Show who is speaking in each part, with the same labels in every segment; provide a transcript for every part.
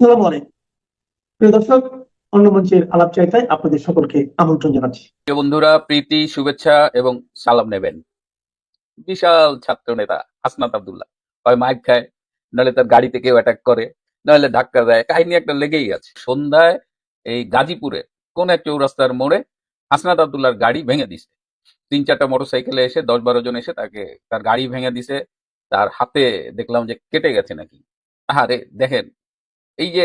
Speaker 1: আলাইকুম। প্রিয় দর্শক, অন্য মঞ্চের আলাপ চাইতায় আপনাদের সকলকে আমন্ত্রণ জানাচ্ছি।
Speaker 2: বন্ধুরা, প্রীতি, শুভেচ্ছা এবং সালাম নেবেন। বিশাল ছাত্র নেতা হাসনাত আব্দুল্লাহ। হয় মাইক খায়, নাহলে তার গাড়িতে কেউ অ্যাটাক করে, নাহলে ধাক্কা দেয়। কাহিনী একটা লেগেই আছে। সন্ধ্যায় এই গাজীপুরে কোন এক চৌরাস্তার মোড়ে হাসনাত আব্দুল্লাহর গাড়ি ভেঙে দিছে। তিন চারটা মোটরসাইকেলে এসে দশ বারো জন এসে তাকে, তার গাড়ি ভেঙে দিছে। তার হাতে দেখলাম যে কেটে গেছে নাকি। আরে দেখেন এই যে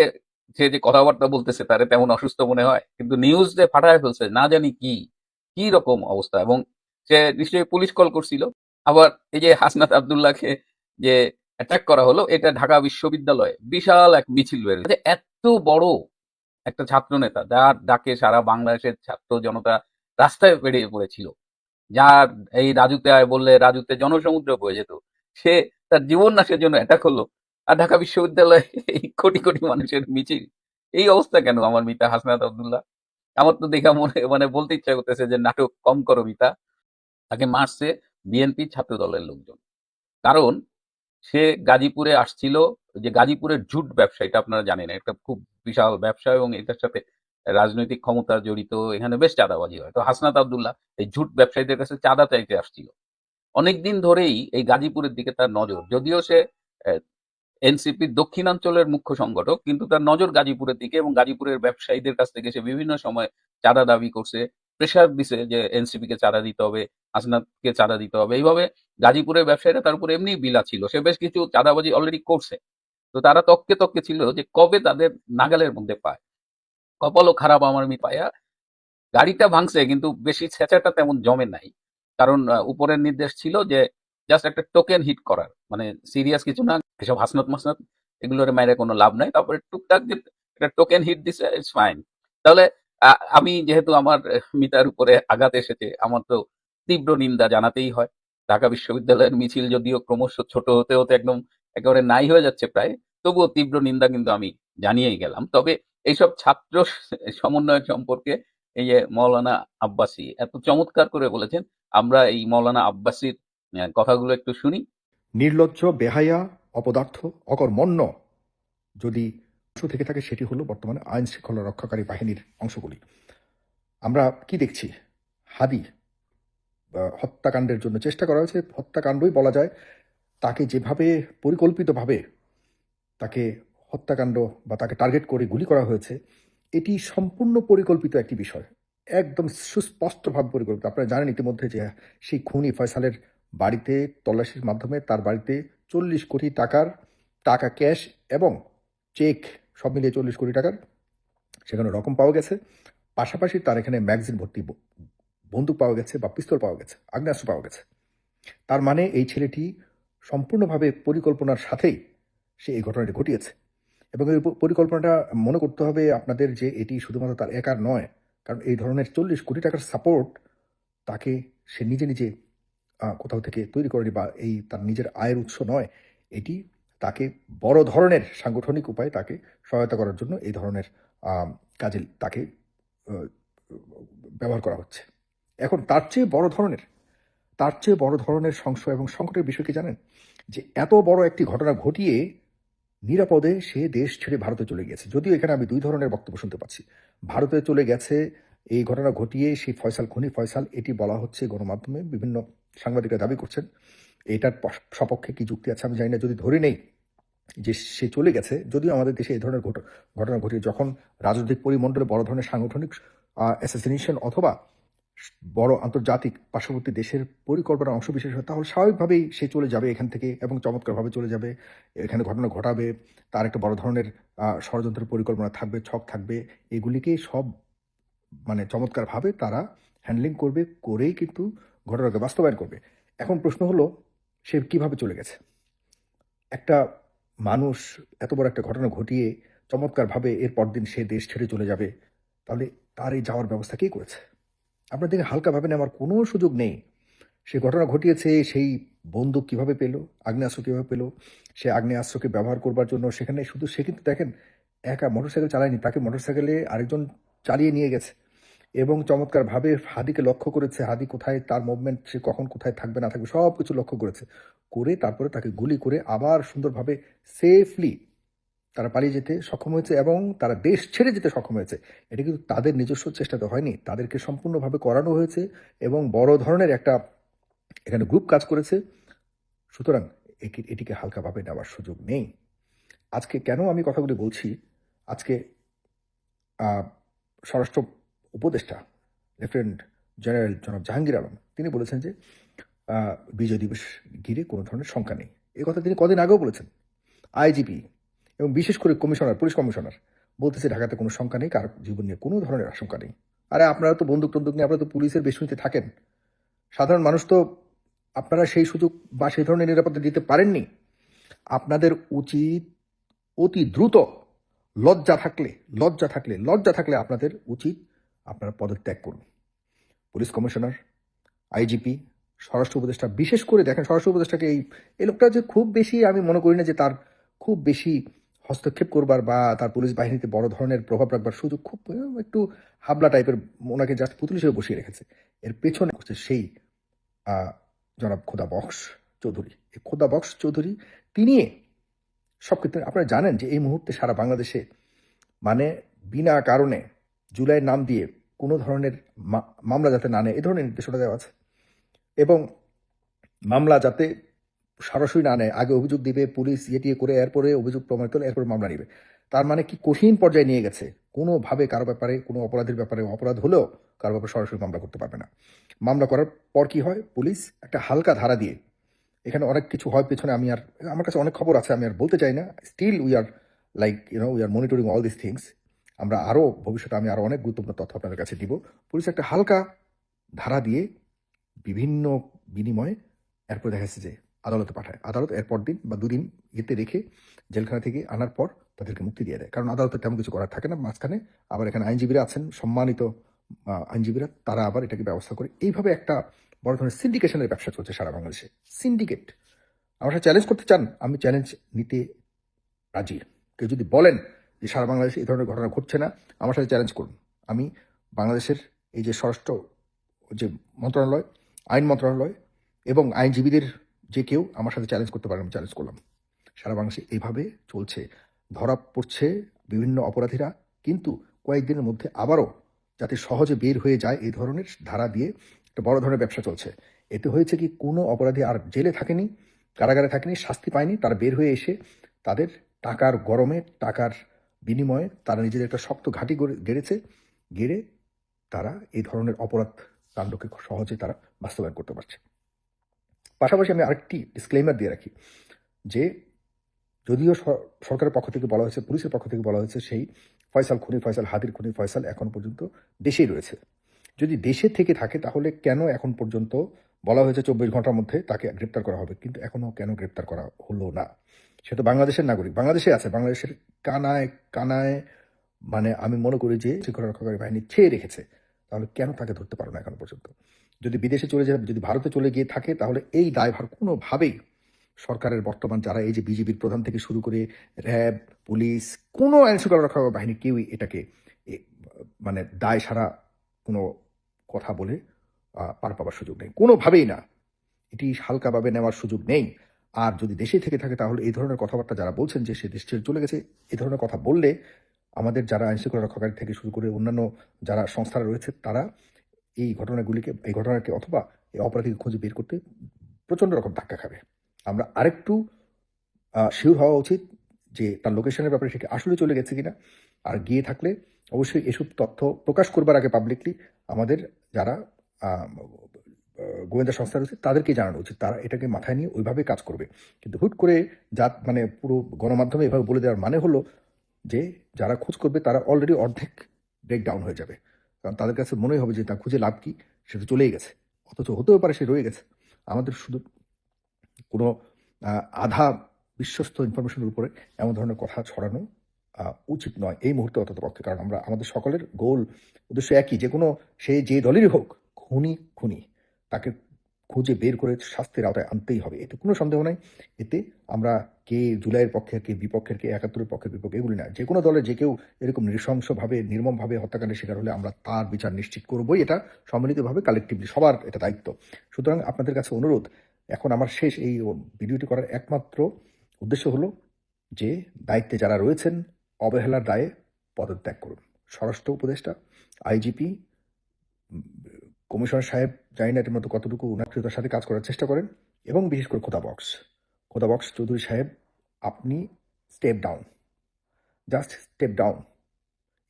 Speaker 2: সে যে কথাবার্তা বলতেছে, তারে তেমন অসুস্থ মনে হয়। কিন্তু নিউজ যে ফাটায় ফেলছে, না জানি কি কি রকম অবস্থা। এবং সে নিশ্চয়ই পুলিশ কল করছিল। আবার এই যে হাসনাত আব্দুল্লাহকে যে অ্যাটাক করা হলো, এটা ঢাকা বিশ্ববিদ্যালয়ে বিশাল এক মিছিল বের হয়েছে। এত বড় একটা ছাত্র নেতা যার ডাকে সারা বাংলাদেশের ছাত্র জনতা রাস্তায় বেরিয়ে পড়েছিল। যার এই রাজুতে আয় বললে রাজুতে জনসমুদ্র বয়ে যেত। সে তার জীবন নাশের জন্য অ্যাটাক হলো আর ঢাকা বিশ্ববিদ্যালয়ে এই কোটি কোটি মানুষের মিছিল। এই অবস্থা কেন আমার মিতা হাসনাত আব্দুল্লাহ? আমার তো দেখা মনে মানে বলতে ইচ্ছা করতেছে যে নাটক কম করো মিতা। তাকে মারছে বিএনপি ছাত্র দলের লোকজন। কারণ সে গাজীপুরে আসছিল, যে গাজীপুরের জুট ব্যবসা, এটা আপনারা জানেন, একটা খুব বিশাল ব্যবসা এবং এটার সাথে রাজনৈতিক ক্ষমতা জড়িত, এখানে বেশ চাঁদাবাজি হয়। তো হাসনাত আবদুল্লাহ এই জুট ব্যবসায়ীদের কাছে চাঁদা চাইতে আসছিল। অনেকদিন ধরেই এই গাজীপুরের দিকে তার নজর। যদিও সে এনসিপির দক্ষিণাঞ্চলের মুখ্য সংগঠক, কিন্তু তার নজর গাজীপুরের দিকে এবং গাজীপুরের ব্যবসায়ীদের কাছ থেকে সে বিভিন্ন সময় চাঁদা দাবি করছে। প্রেশার দিছে যে এনসিপি কে চাঁদা দিতে হবে, হাসনাতকে চাঁদা দিতে হবে। এইভাবে গাজীপুরের ব্যবসায়ীরা তার উপর এমনি বিলা ছিল। সে বেশ কিছু চাঁদাবাজি অলরেডি করছে। তো তারা তককে তককে ছিল যে কবে তাদের নাগালের মধ্যে পায়। কপালও খারাপ আমার মি পায়া। গাড়িটা ভাঙছে, কিন্তু বেশি ছেঁচাটা তেমন জমে নাই। কারণ উপরের নির্দেশ ছিল যে জাস্ট একটা টোকেন হিট করার। মানে সিরিয়াস কিছু না এসব হাসনত মাসনত, এগুলোর মাইরে কোনো লাভ নাই। তারপরে টুকটাক যে একটা টোকেন হিট দিছে ইটস ফাইন তাহলে আমি যেহেতু আমার মিতার উপরে আঘাত এসেছে, আমার তো তীব্র নিন্দা জানাতেই হয়। ঢাকা বিশ্ববিদ্যালয়ের মিছিল যদিও ক্রমশ ছোট হতে হতে একদম একেবারে নাই হয়ে যাচ্ছে প্রায়, তবুও তীব্র নিন্দা কিন্তু আমি জানিয়েই গেলাম। তবে এইসব ছাত্র সমন্বয় সম্পর্কে এই যে মৌলানা আব্বাসী, এত চমৎকার করে বলেছেন, আমরা এই মৌলানা আব্বাসীর কথাগুলো একটু শুনি।
Speaker 3: নির্লজ্জ, বেহায়া অপদার্থ, অকর্মণ্য। যদি অংশ থেকে থাকে সেটি হলো বর্তমানে আইন শৃঙ্খলা রক্ষাকারী বাহিনীর অংশগুলি। আমরা কি দেখছি? হাদি হত্যাকাণ্ডের জন্য চেষ্টা করা হয়েছে। হত্যাকাণ্ডই বলা যায় তাকে যেভাবে পরিকল্পিতভাবে তাকে হত্যাকাণ্ড বা তাকে টার্গেট করে গুলি করা হয়েছে, এটি সম্পূর্ণ পরিকল্পিত একটি বিষয়। একদম সুস্পষ্টভাবে পরিকল্পিত। আপনারা জানেন ইতিমধ্যে যে সেই খুনি ফয়সালের বাড়িতে, তল্লাশির মাধ্যমে তার বাড়িতে চল্লিশ কোটি টাকার টাকা ক্যাশ এবং চেক সব মিলিয়ে চল্লিশ কোটি টাকার সেখানে রকম পাওয়া গেছে। পাশাপাশি তার এখানে ম্যাগজিন ভর্তি বন্দুক পাওয়া গেছে বা পিস্তল পাওয়া গেছে, আগ্নেয়াস্ত্র পাওয়া গেছে। তার মানে এই ছেলেটি সম্পূর্ণভাবে পরিকল্পনার সাথেই সে এই ঘটনাটি ঘটিয়েছে। এবং এই পরিকল্পনাটা মনে করতে হবে আপনাদের যে এটি শুধুমাত্র তার একার নয়, কারণ এই ধরনের চল্লিশ কোটি টাকার সাপোর্ট তাকে সে নিজে নিজে কোথাও থেকে তৈরি করেনি বা এই তার নিজের আয়ের উৎস নয়, এটি তাকে বড় ধরনের সাংগঠনিক উপায়ে তাকে সহায়তা করার জন্য এই ধরনের কাজে তাকে ব্যবহার করা হচ্ছে। এখন তার চেয়ে বড় ধরনের, তার চেয়ে বড় ধরনের সংশয় এবং সংকটের বিষয়কে জানেন? যে এত বড় একটি ঘটনা ঘটিয়ে নিরাপদে সে দেশ ছেড়ে ভারতে চলে গেছে যদিও এখানে আমি দুই ধরনের বক্তব্য শুনতে পাচ্ছি। ভারতে চলে গেছে এই ঘটনা ঘটিয়ে সেই ফয়সাল খনি, ফয়সাল এটি বলা হচ্ছে গণমাধ্যমে, বিভিন্ন সাংবাদিকরা দাবি করছেন। এটার সপক্ষে কি যুক্তি আছে আমি জানি না, যদি ধরে নেই যে সে চলে গেছে, যদিও আমাদের দেশে এই ধরনের ঘট- ঘটনা ঘটিয়ে যখন রাজনৈতিক পরিমণ্ডলে বড় ধরনের সাংগঠনিক অ্যাসাসিনেশন অথবা বড় আন্তর্জাতিক পার্শ্ববর্তী দেশের পরিকল্পনার অংশ বিশেষ হয়, তাহলে স্বাভাবিকভাবেই সে চলে যাবে এখান থেকে এবং চমৎকারভাবে চলে যাবে। এখানে ঘটনা ঘটাবে, তার একটা বড় ধরনের ষড়যন্ত্রের পরিকল্পনা থাকবে, ছক থাকবে, এগুলিকে সব মানে চমৎকারভাবে তারা হ্যান্ডলিং করবে, করেই কিন্তু ঘটনাকে বাস্তবায়ন করবে। এখন প্রশ্ন হলো, সে কীভাবে চলে গেছে? একটা মানুষ এত বড় একটা ঘটনা ঘটিয়ে চমৎকারভাবে এর পরদিন সে দেশ ছেড়ে চলে যাবে, তাহলে তার এই যাওয়ার ব্যবস্থা কে করেছে? আপনার দিকে হালকাভাবে নেওয়ার কোনো সুযোগ নেই। সে ঘটনা ঘটিয়েছে, সেই বন্দুক কীভাবে পেল, আগ্নেয়াস্ত্র কীভাবে পেল, সে আগ্নেয়াস্ত্রকে ব্যবহার করবার জন্য সেখানে শুধু সে কিন্তু দেখেন, একা মোটরসাইকেল চালায়নি, তাকে মোটরসাইকেলে আরেকজন চালিয়ে নিয়ে গেছে। এবং চমৎকারভাবে হাদিকে লক্ষ্য করেছে, হাদি কোথায়, তার মুভমেন্ট সে কখন কোথায় থাকবে, না থাকবে সব কিছু লক্ষ্য করেছে। করে তারপরে তাকে গুলি করে আবার সুন্দরভাবে সেফলি তারা পালিয়ে যেতে সক্ষম হয়েছে এবং তারা দেশ ছেড়ে যেতে সক্ষম হয়েছে। এটা কিন্তু তাদের নিজস্ব চেষ্টাতে হয়নি, তাদেরকে সম্পূর্ণভাবে করানো হয়েছে এবং বড় ধরনের একটা এখানে গ্রুপ কাজ করেছে। সুতরাং এটিকে হালকাভাবে নেওয়ার সুযোগ নেই। আজকে কেন আমি কথাগুলি বলছি? আজকে স্বরাষ্ট্র উপদেষ্টা, লেফটেন্যান্ট জেনারেল জনাব জাহাঙ্গীর আলম, তিনি বলেছেন যে বিজয় দিবস ঘিরে কোনো ধরনের শঙ্কা নেই। এ কথা তিনি কদিন আগেও বলেছেন। আইজিপি এবং বিশেষ করে কমিশনার, পুলিশ কমিশনার বলতেছে, ঢাকাতে কোনো শঙ্কা নেই, কার জীবন নিয়ে কোনো ধরনের আশঙ্কা নেই। আরে, আপনারা তো বন্দুক টন্দুক নিয়ে, আপনারা তো পুলিশের বেষ্টনীতে থাকেন। সাধারণ মানুষ তো আপনারা সেই সুযোগ বা সেই ধরনের নিরাপত্তা দিতে পারেননি। আপনাদের উচিত অতি দ্রুত লজ্জা থাকলে লজ্জা থাকলে লজ্জা থাকলে আপনাদের উচিত আপনারা পদত্যাগ করুন। পুলিশ কমিশনার, আইজিপি, স্বরাষ্ট্র উপদেষ্টা, বিশেষ করে দেখেন স্বরাষ্ট্র উপদেষ্টাকে এই এই লোকটা যে খুব বেশি আমি মনে করি না যে তার খুব বেশি হস্তক্ষেপ করবার বা তার পুলিশ বাহিনীতে বড় ধরনের প্রভাব রাখবার সুযোগ খুব, একটু হাবলা টাইপের ওনাকে জাস্ট পুতুল হিসেবে বসিয়ে রেখেছে। এর পেছনে হচ্ছে সেই জনাব খোদা বক্স চৌধুরী। এই খোদা বক্স চৌধুরী, তিনি সব ক্ষেত্রে আপনারা জানেন যে এই মুহূর্তে সারা বাংলাদেশে মানে বিনা কারণে জুলাইয়ের নাম দিয়ে কোনো ধরনের মামলা যাতে না নেয় এ ধরনের নির্দেশনা দেওয়া আছে। এবং মামলা যাতে সরাসরি না নেয়, আগে অভিযোগ দিবে, পুলিশ ইয়ে করে এরপরে অভিযোগ প্রমাণিত হলে এরপরে মামলা নিবে। তার মানে কি কঠিন পর্যায়ে নিয়ে গেছে। কোনোভাবে কারও ব্যাপারে, কোনো অপরাধের ব্যাপারে অপরাধ হলেও কারও ব্যাপারে সরাসরি মামলা করতে পারবে না। মামলা করার পর কি হয়? পুলিশ একটা হালকা ধারা দিয়ে এখানে অনেক কিছু হয়, পেছনে আমি আর, আমার কাছে অনেক খবর আছে, আমি আর বলতে চাই না। Still we are like you know we are monitoring all this things আমরা আরও ভবিষ্যতে আমি আরও অনেক গুরুত্বপূর্ণ তথ্য আপনাদের কাছে দিব। পুলিশ একটা হালকা ধারা দিয়ে বিভিন্ন বিনিময়ে এরপর দেখা যাচ্ছে যে আদালতে পাঠায়। আদালত এরপর দিন বা দুদিন ইয়েতে রেখে জেলখানা থেকে আনার পর তাদেরকে মুক্তি দিয়ে দেয়। কারণ আদালতে তেমন কিছু করার থাকে না, মাঝখানে আবার এখানে আইনজীবীরা আছেন, সম্মানিত আইনজীবীরা, তারা আবার এটাকে ব্যবস্থা করে। এইভাবে একটা বড় ধরনের সিন্ডিকেশনের ব্যবসা চলছে সারা বাংলাদেশে। সিন্ডিকেট আমার চ্যালেঞ্জ করতে চান, আমি চ্যালেঞ্জ নিতে রাজি। কেউ যদি বলেন যে সারা বাংলাদেশে এই ধরনের ঘটনা ঘটছে না, আমার সাথে চ্যালেঞ্জ করুন। আমি বাংলাদেশের এই যে স্বরাষ্ট্র, যে মন্ত্রণালয়, আইন মন্ত্রণালয় এবং আইনজীবীদের যে কেউ, আমার সাথে চ্যালেঞ্জ করতে পারেন, আমি চ্যালেঞ্জ করলাম। সারা বাংলাদেশে এইভাবে চলছে। ধরা পড়ছে বিভিন্ন অপরাধীরা, কিন্তু কয়েকদিনের মধ্যে আবারও যাতে সহজে বের হয়ে যায় এই ধরনের ধারা দিয়ে একটা বড় ধরনের ব্যবসা চলছে। এতে হয়েছে কি, কোনো অপরাধী আর জেলে থাকেনি, কারাগারে থাকেনি, শাস্তি পায়নি, তারা বের হয়ে এসে তাদের টাকার গরমে, টাকার বিনিময়ে তারা নিজেদের একটা শক্ত ঘাঁটি গড়ে- গেড়েছে, গেড়ে তারা এই ধরনের অপরাধ কাণ্ডকে সহজে তারা বাস্তবায়ন করতে পারছে। পাশাপাশি আমি আরেকটি ডিসক্লেমার দিয়ে রাখি, যে যদিও সরকারের পক্ষ থেকে বলা হয়েছে, পুলিশের পক্ষ থেকে বলা হয়েছে, সেই ফয়সাল খুনি, ফয়সাল হাদির খুনি ফয়সাল এখন পর্যন্ত দেশেই রয়েছে। যদি দেশে থেকে থাকে, তাহলে কেন এখন পর্যন্ত বলা হয়েছে চব্বিশ ঘণ্টার মধ্যে তাকে গ্রেপ্তার করা হবে? কিন্তু এখনও কেন গ্রেপ্তার করা হলো না? সে তো বাংলাদেশের নাগরিক। বাংলাদেশে আছে। বাংলাদেশের কানায় কানায় মানে আমি মনে করি যে শৃঙ্খলা রক্ষাকারী বাহিনী ছেয়ে রেখেছে। তাহলে কেন তাকে ধরতে পারো না এখনও পর্যন্ত? যদি বিদেশে চলে যায়, যদি ভারতে চলে গিয়ে থাকে, তাহলে এই দায়ভার কোনোভাবেই সরকারের বর্তমান যারা এই যে বিজেপির প্রধান থেকে শুরু করে র্যাব, পুলিশ, কোনো আইন শৃঙ্খলা রক্ষাকারী বাহিনী কেউই এটাকে মানে দায় সারা কোনো কথা বলে পার পাওয়ার সুযোগ নেই। কোনোভাবেই না। এটি হালকাভাবে নেওয়ার সুযোগ নেই। আর যদি দেশে থেকে থাকে, তাহলে এই ধরনের কথাবার্তা যারা বলছেন যে সে দেশ ছেড়ে চলে গেছে এই ধরনের কথা বললে আমাদের যারা আইন শৃঙ্খলা রক্ষাকারী থেকে শুরু করে অন্যান্য যারা সংস্থারা রয়েছে, তারা এই ঘটনাগুলিকে, এই ঘটনাকে অথবা এই অপরাধীকে খুঁজে বের করতে প্রচণ্ড রকম ধাক্কা খাবে। আমরা আরেকটু শিওর হওয়া উচিত যে তার লোকেশনের ব্যাপারে সে আসলে চলে গেছে কিনা। আর গিয়ে থাকলে অবশ্যই এসব তথ্য প্রকাশ করবার আগে পাবলিকলি আমাদের যারা গোয়েন্দা সংস্থা রয়েছে, তাদেরকে জানানো উচিত। তারা এটাকে মাথায় নিয়ে ওইভাবে কাজ করবে। কিন্তু হুট করে যা মানে পুরো গণমাধ্যমে এভাবে বলে দেওয়ার মানে হলো যে, যারা খোঁজ করবে তারা অলরেডি অর্ধেক ব্রেক ডাউন হয়ে যাবে। কারণ তাদের কাছে মনেই হবে যে, তা খুঁজে লাভ কি? সেটা চলেই গেছে। অথচ হতেও পারে সে রয়ে গেছে। আমাদের শুধু কোনো আধা বিশ্বস্ত ইনফরমেশনের উপরে এমন ধরনের কথা ছড়ানো উচিত নয়। এই মুহূর্তে অন্তত পক্ষে কারণ আমরা, আমাদের সকলের গোল উদ্দেশ্য একই, যে কোনো, সে যে দলেরই হোক, খুনি খুনি, তাকে খুঁজে বের করে শাস্তির আওতায় আনতেই হবে। এতে কোনো সন্দেহ নাই। এতে আমরা কে জুলাইয়ের পক্ষে, কে বিপক্ষের, কে একাত্তরের পক্ষের বিপক্ষে, এগুলি না। যে কোনো দলে যে কেউ এরকম নৃশংসভাবে, নির্মমভাবে হত্যাকাণ্ডের শিকার হলে আমরা তার বিচার নিশ্চিত করবই। এটা সম্মিলিতভাবে কালেকটিভলি সবার এটা দায়িত্ব। সুতরাং আপনাদের কাছে অনুরোধ, এখন আমার শেষ এই ভিডিওটি করার একমাত্র উদ্দেশ্য হলো যে, দায়িত্বে যারা রয়েছেন অবহেলার দায়ে পদত্যাগ করুন। স্বরাষ্ট্র উপদেষ্টা, আইজিপি কমিশনার সাহেব জানি না এটার মতো কতটুকু উনাকৃতার সাথে কাজ করার চেষ্টা করেন এবং বিশেষ করে খোদা বক্স। খোদা বক্স চৌধুরী সাহেব, আপনি step down just step down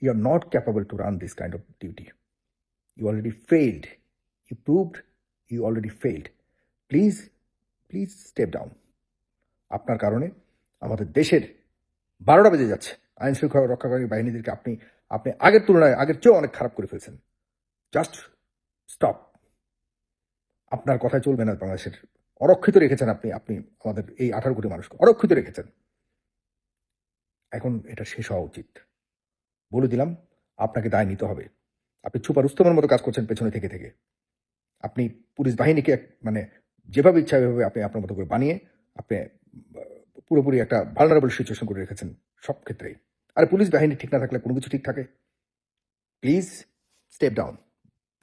Speaker 3: you are not capable to run this kind of duty you already failed you proved you already failed please please step down আপনার কারণে আমাদের দেশের বারোটা বেজে যাচ্ছে। আইন শৃঙ্খলা রক্ষাকারী বাহিনীদেরকে আপনি আপনি আগের তুলনায় আগের চেয়েও অনেক খারাপ করে ফেলছেন। জাস্ট স্টপ আপনার কথায় চলবে না বাংলাদেশের। অরক্ষিত রেখেছেন আপনি আপনি আমাদের এই আঠারো কোটি মানুষকে অরক্ষিত রেখেছেন। এখন এটা শেষ হওয়া উচিত। বলে দিলাম, আপনাকে দায় নিতে হবে। আপনি ছুপা রুস্তমের মতো কাজ করছেন পেছনে থেকে থেকে। আপনি পুলিশ বাহিনীকে মানে যেভাবে ইচ্ছা এভাবে আপনি আপনার মতো করে বানিয়ে, আপনি পুরোপুরি একটা ভালনারেবল সিচুয়েশন করে রেখেছেন সব ক্ষেত্রেই। আর পুলিশ বাহিনী ঠিক না থাকলে কোনো কিছু ঠিক থাকে? প্লিজ স্টেপ ডাউন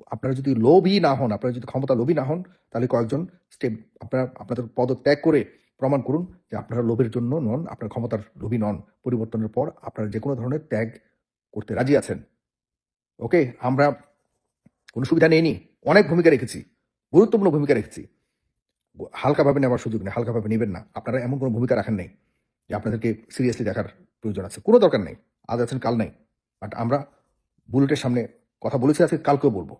Speaker 3: আপনারা যদি লোভী না হন, আপনারা যদি ক্ষমতা লোভী না হন, তাহলে কয়েকজন স্টেপ আপনারা, আপনাদের পদত্যাগ করে প্রমাণ করুন যে আপনারা লোভের জন্য নন, আপনার ক্ষমতার লোভী নন। পরিবর্তনের পর আপনারা যে কোনো ধরনের ত্যাগ করতে রাজি আছেন। ওকে আমরা কোনো সুবিধা নেইনি। অনেক ভূমিকা রেখেছি। গুরুত্বপূর্ণ ভূমিকা রেখেছি। হালকাভাবে নেওয়ার সুযোগ নেই, হালকাভাবে নেবেন না। আপনারা এমন কোনো ভূমিকা রাখেন নেই যে আপনাদেরকে সিরিয়াসলি দেখার প্রয়োজন আছে। কোনো দরকার নেই, আজ আছেন, কাল নেই। বাট আমরা বুলেটের সামনে কথা বলেছি, আজকে কালকেও বলব।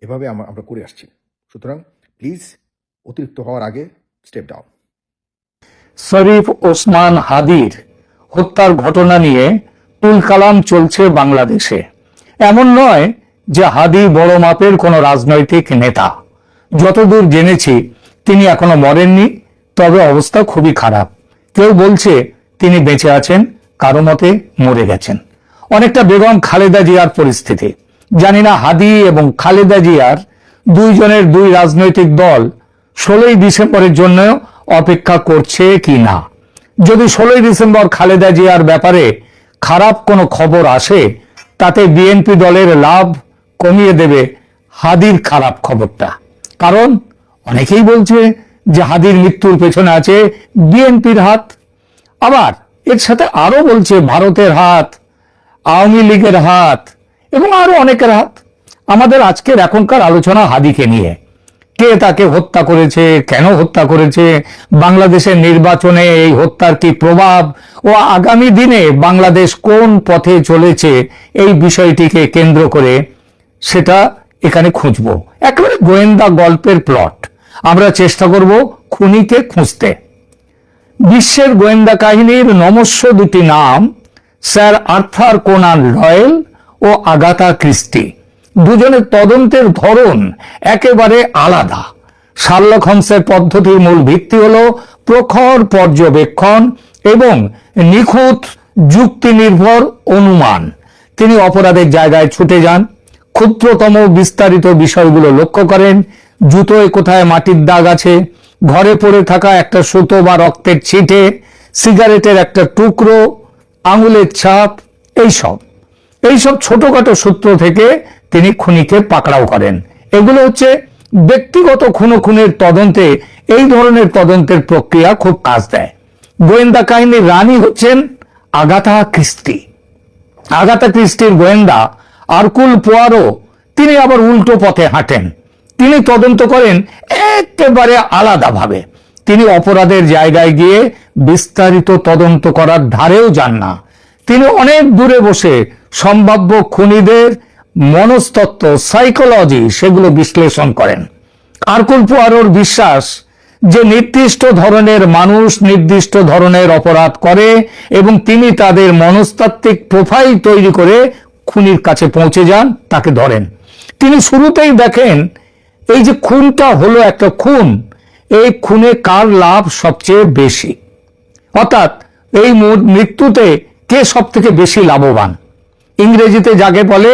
Speaker 3: এভাবে আমরা করে আসছি। সুতরাং প্লিজ অতিরিক্ত হওয়ার আগে স্টেপ ডাউন
Speaker 4: শরীফ ওসমান হাদির হত্যার ঘটনা নিয়ে তুলকালাম চলছে বাংলাদেশে। এমন নয় যে হাদি বড় মাপের কোনো রাজনৈতিক নেতা। যতদূর জেনেছি তিনি এখনও মরেননি, তবে অবস্থা খুবই খারাপ। কেউ বলছে তিনি বেঁচে আছেন, কারও মতে মরে গেছেন। অনেকটা বেগম খালেদা জিয়ার পরিস্থিতি। জানি না হাদি এবং খালেদা জিয়ার দুইজনের দুই রাজনৈতিক দল ষোলোই ডিসেম্বরের জন্য অপেক্ষা করছে কি না। যদি ষোলোই ডিসেম্বর খালেদা জিয়ার ব্যাপারে খারাপ কোনো খবর আসে, তাতে বিএনপি দলের লাভ কমিয়ে দেবে হাদির খারাপ খবরটা। কারণ অনেকেই বলছে যে হাদির মৃত্যুর পেছনে আছে বিএনপির হাত। আবার এর সাথে আরও বলছে ভারতের হাত, আওয়ামী লীগের হাত এবং আরও অনেকের হাত। আমাদের আজকের এখনকার আলোচনা হাদিকে নিয়ে। কে তাকে হত্যা করেছে, কেন হত্যা করেছে, বাংলাদেশের নির্বাচনে এই হত্যার কি প্রভাব ও আগামী দিনে বাংলাদেশ কোন পথে চলেছে এই বিষয়টিকে কেন্দ্র করে সেটা এখানে খুঁজব। একেবারে গোয়েন্দা গল্পের প্লট। আমরা চেষ্টা করব খুনিকে খুঁজতে। বিশ্বের গোয়েন্দা কাহিনীর নমস্য দুটি নাম, স্যার আর্থার কোনান রয়েল ও আগাথা ক্রিস্টি। দুজনের তদন্তের ধরন একেবারে আলাদা। শার্লক হোমসের পদ্ধতির মূল ভিত্তি হল প্রখর পর্যবেক্ষণ এবং নিখুঁত যুক্তি নির্ভর অনুমান। তিনি অপরাধের জায়গায় ছুটে যান। ক্ষুদ্রতম বিস্তারিত বিষয়গুলো লক্ষ্য করেন। জুতোয় কোথায় মাটির দাগ আছে? ঘরে পড়ে থাকা একটা সুতো বা রক্তের ছিটে, সিগারেটের একটা টুকরো, আঙুলের ছাপ, এইসব। এইসব ছোটখাটো সূত্র থেকে তিনি খুনিকে পাকড়াও করেন। এগুলো হচ্ছে ব্যক্তিগত খুনো খুনের তদন্তে এই ধরনের তদন্তের প্রক্রিয়া খুব কাজ দেয়। গোয়েন্দা কাহিনীর রানী হচ্ছেন আগাথা ক্রিস্টি। আগাথা ক্রিস্টির গোয়েন্দা আরকুল পোয়ারো তিনি আবার উল্টো পথে হাঁটেন। তিনি তদন্ত করেন একেবারে আলাদাভাবে। তিনি অপরাধের জায়গায় গিয়ে বিস্তারিত তদন্ত করার ধারেও যান না। তিনি অনেক দূরে বসে সম্ভাব্য খুনিদের মনস্তত্ত্ব সাইকোলজি সেগুলো বিশ্লেষণ করেন। আরকুল পোয়ারোর বিশ্বাস যে নির্দিষ্ট ধরনের মানুষ নির্দিষ্ট ধরনের অপরাধ করে এবং তিনি তাদের মনস্তাত্ত্বিক প্রোফাইল তৈরি করে খুনির কাছে পৌঁছে যান, তাকে ধরেন। তিনি শুরুতেই দেখেন, এই যে খুনটা হলো একটা খুন, এই খুনে কার লাভ সবচেয়ে বেশি? অর্থাৎ এই মৃত্যুতে কে সব থেকে বেশি লাভবান? ইংরেজিতে যাকে বলে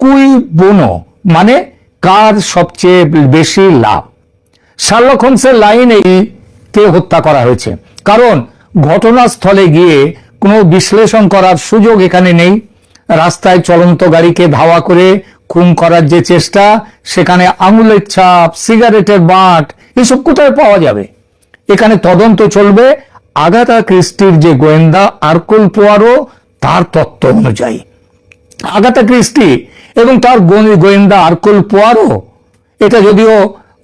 Speaker 4: কুই বোনো মানে কার সবচেয়ে বেশি লাভ? শার্লক হোমসের লাইনে কে হত্যা করা হয়েছে? কারণ ঘটনাস্থলে গিয়ে কোনো বিশ্লেষণ করার সুযোগ এখানে নেই। রাস্তায় চলন্ত গাড়িকে ধাওয়া করে খুন করার যে চেষ্টা, সেখানে আঙুলের ছাপ, সিগারেটের বাঁট, এসব কোথায় পাওয়া যাবে? এখানে তদন্ত চলবে। আগাতা ক্রিস্টির যে গোয়েন্দা আরকুল পোয়ারো, তার তত্ত্ব অনুযায়ী। আগাতা ক্রিস্টি এবং তার গোয়েন্দা আরকুল পোয়ারো, এটা যদিও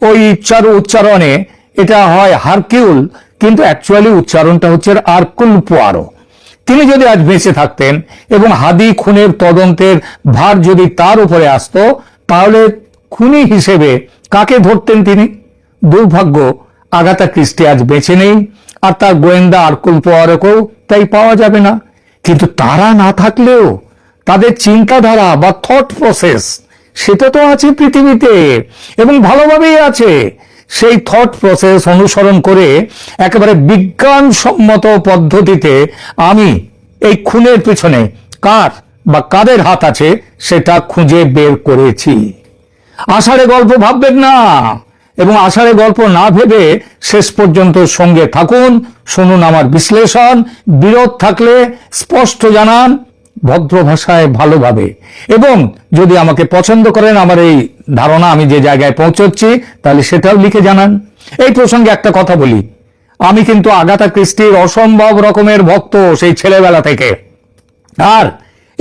Speaker 4: ওই উচ্চার উচ্চারণে এটা হয় হারকিউল, কিন্তু অ্যাকচুয়ালি উচ্চারণটা হচ্ছে আরকুল পোয়ারো। তিনি যদি আজ বেঁচে থাকতেন এবং হাদি খুনের তদন্তের ভার যদি তার উপরে আসতো, তাহলে খুনি হিসেবে কাকে ধরতেন তিনি? দুর্ভাগ্য আগাতা ক্রিস্টি আজ বেঁচে নেই, আর তার গোয়েন্দা আরকুল পোয়ারকেও তাই পাওয়া যাবে না। কিন্তু তারা না থাকলেও তাদের চিন্তাধারা বা থট প্রসেস সেটা তো আছে পৃথিবীতে এবং ভালোভাবেই আছে। সেই থট প্রসেস অনুসরণ করে একেবারে বিজ্ঞানসম্মত পদ্ধতিতে আমি এই খুনের পিছনে কার বা কাদের হাত আছে সেটা খুঁজে বের করেছি। আষাঢ়ে গল্প ভাববেন না এবং আষাঢ়ে গল্প না ভেবে শেষ পর্যন্ত সঙ্গে থাকুন। শুনুন আমার বিশ্লেষণ, বিরোধ থাকলে স্পষ্ট জানান। ভদ্র ভাষায় ভালোভাবে। এবং যদি আমাকে পছন্দ করেন, আমার এই ধারণা আমি যে জায়গায় পৌঁছচ্ছি, তাহলে সেটাও লিখে জানান। এই প্রসঙ্গে একটা কথা বলি। আমি কিন্তু আগাতা ক্রিস্টির অসম্ভব রকমের ভক্ত সেই ছেলেবেলা থেকে। আর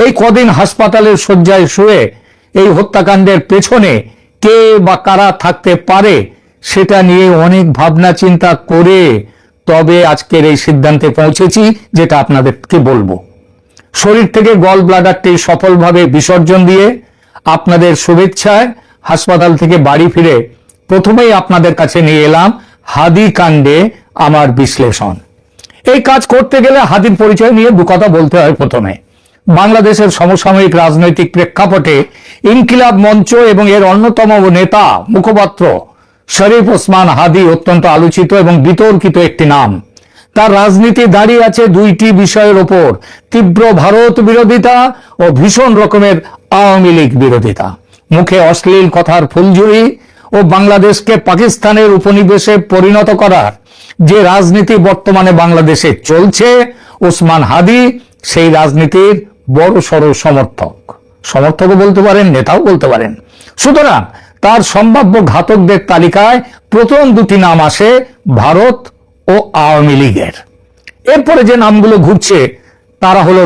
Speaker 4: এই কদিন হাসপাতালের শয্যায় শুয়ে এই হত্যাকাণ্ডের পেছনে কে বা কারা থাকতে পারে, সেটা নিয়ে অনেক ভাবনা চিন্তা করে তবে আজকের এই সিদ্ধান্তে পৌঁছেছি, যেটা আপনাদেরকে বলব। শরীর থেকে গল ব্লাডারটি সফলভাবে বিসর্জন দিয়ে আপনাদের শুভেচ্ছায় হাসপাতাল থেকে বাড়ি ফিরে প্রথমেই আপনাদের কাছে নিয়ে এলাম হাদি কাণ্ডে আমার বিশ্লেষণ। এই কাজ করতে গেলে হাদির পরিচয় নিয়ে দু কথা বলতে হয় প্রথমে। বাংলাদেশের সমসাময়িক রাজনৈতিক প্রেক্ষাপটে ইনকিলাব মঞ্চ এবং এর অন্যতম নেতা, মুখপাত্র শরীফ ওসমান হাদি অত্যন্ত আলোচিত এবং বিতর্কিত একটি নাম। তার রাজনীতি দাঁড়িয়ে আছে দুইটি বিষয়ের ওপর, তীব্র ভারত বিরোধিতা ও ভীষণ রকমের আওয়ামী লীগ বিরোধিতা। মুখে অশ্লীল কথার ফুলঝুরি ও বাংলাদেশকে পাকিস্তানের উপনিবেশে পরিণত করার যে রাজনীতি বর্তমানে বাংলাদেশে চলছে, ওসমান হাদি সেই রাজনীতির বড় সড় সমর্থক। সমর্থকও বলতে পারেন, নেতাও বলতে পারেন। সুতরাং তার সম্ভাব্য ঘাতকদের তালিকায় প্রথম দুটি নাম আসে ভারত ও আওয়ামী লীগের। এরপরে যে নামগুলো ঘুরছে তারা হলো